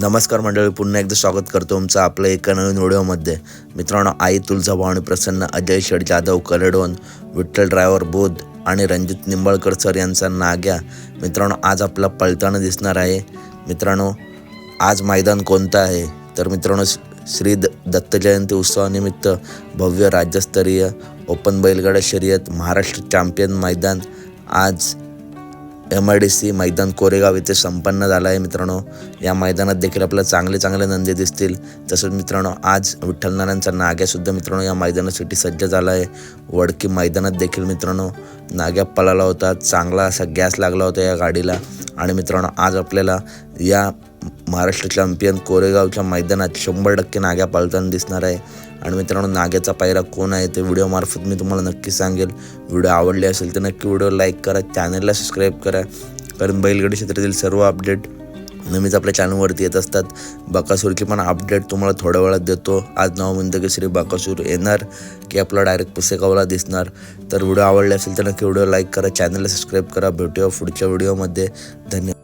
नमस्कार मंडळी पुन्हा एकदा स्वागत करतो तुमचं आपल्या एका नवीन व्हिडिओमध्ये. मित्रांनो आई तुळजाभवानी प्रसन्न अजय शेठ जाधव कलेडोन विठ्ठल ड्रायव्हर बोध आणि रणजित निंबाळकर सर यांचा नाग्या. मित्रांनो आज आपला पळताना दिसणार आहे. मित्रांनो आज मैदान कोणतं आहे? तर मित्रांनो श्री द दत्त जयंती उत्सवानिमित्त भव्य राज्यस्तरीय ओपन बैलगाडा शर्यत महाराष्ट्र चॅम्पियन मैदान आज एम आय डी सी मैदान कोरेगाव इथे संपन्न झालं आहे मित्रांनो. या मैदानात देखील आपल्याला चांगले चांगले नंदी दिसतील. तसंच मित्रांनो आज विठ्ठलनारायणचा नाग्यासुद्धा मित्रांनो या मैदानासाठी सज्ज झाला आहे वडकी मैदानात देखील मित्रांनो नाग्या पळाला होता. चांगला असा गॅस लागला होता या गाडीला. आणि मित्रांनो आज आपल्याला या महाराष्ट्र चॅम्पियन कोरेगावच्या मैदानात शंभर टक्के नाग्या पाळताना दिसणार आहे. आणि मित्रांनो नाग्याचा पायरा कोण आहे ते व्हिडिओमार्फत मी तुम्हाला नक्की सांगेल. व्हिडिओ आवडले असेल तर नक्की व्हिडिओ लाईक करा चॅनलला सबस्क्राईब करा. कारण बैलगाडी क्षेत्रातील सर्व अपडेट नेहमीच आपल्या चॅनलवरती येत असतात. बकासूरची पण अपडेट तुम्हाला थोड्या वेळात देतो. आज नाव म्हणतं की श्री बकासूर येणार की आपला डायरेक्ट पुसेगावला दिसणार. तर व्हिडिओ आवडले असेल तर नक्की व्हिडिओ लाईक करा चॅनलला सबस्क्राईब करा. भेटूया पुढच्या व्हिडिओमध्ये धन्यवाद.